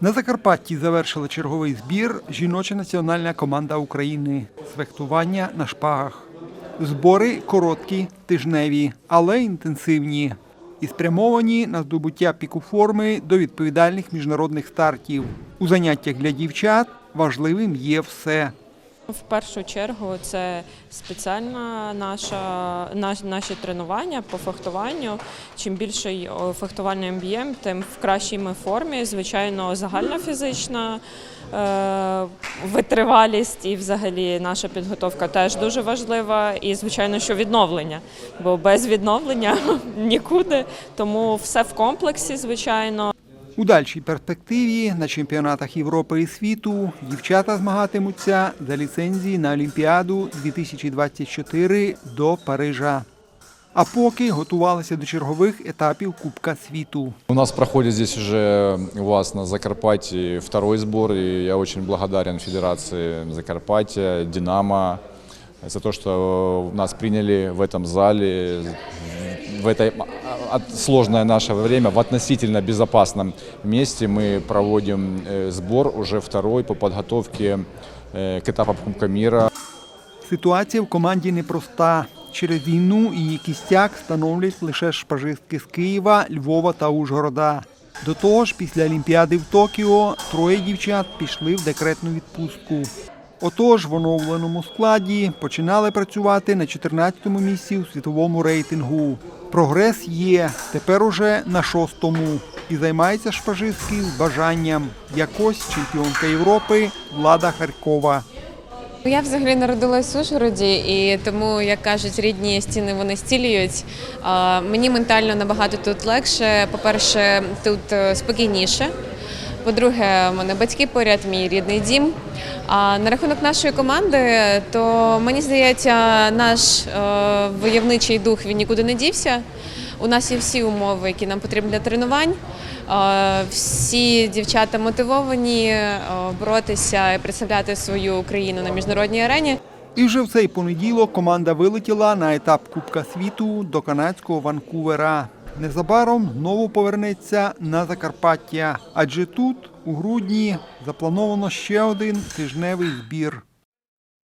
На Закарпатті завершила черговий збір жіноча національна команда України з фехтування на шпагах. Збори короткі, тижневі, але інтенсивні і спрямовані на здобуття піку-форми до відповідальних міжнародних стартів. У заняттях для дівчат важливим є все. В першу чергу це спеціальна наша наш, наші тренування по фехтуванню. Чим більше фехтувальний об'єм, тим в кращій ми формі. Звичайно, загальна фізична е, витривалість і взагалі наша підготовка теж дуже важлива. І звичайно, що відновлення, бо без відновлення нікуди. Тому все в комплексі, звичайно. У дальшій перспективі на чемпіонатах Європи і світу дівчата змагатимуться за ліцензії на Олімпіаду 2024 до Парижа. А поки готувалися до чергових етапів Кубка світу. У нас проходит здесь уже у вас на Закарпатье второй сбор, и я очень благодарен Федерации Закарпатья, Динамо за то, что нас приняли в этом зале, в это от- сложное наше время, в относительно безопасном месте. Мы проводим э, сбор уже второй по подготовке э, к этапам Кубка мира. Ситуація в команді непроста. Через війну її кістяк становлять лише шпажистки з Києва, Львова та Ужгорода. До того ж, після Олімпіади в Токіо троє дівчат пішли в декретну відпустку. Отож, в оновленому складі починали працювати на 14-му місці у світовому рейтингу. Прогрес є, тепер уже на шостому. І займається шпажистки з бажанням, якось чемпіонка Європи Влада Харкова. Я взагалі народилась в Ужгороді, і тому, як кажуть, рідні стіни вони стілюють. Мені ментально набагато тут легше. По-перше, тут е, спокійніше. По-друге, в мене батьки поряд, мій рідний дім. А на рахунок нашої команди, то мені здається, наш е, войовничий дух він нікуди не дівся. У нас є всі умови, які нам потрібні для тренувань. Е, Всі дівчата мотивовані е, боротися і представляти свою Україну на міжнародній арені. І вже в цей понеділок команда вилетіла на етап Кубка світу до канадського Ванкувера. Незабаром знову повернеться на Закарпаття, адже тут, у грудні, заплановано ще один тижневий збір.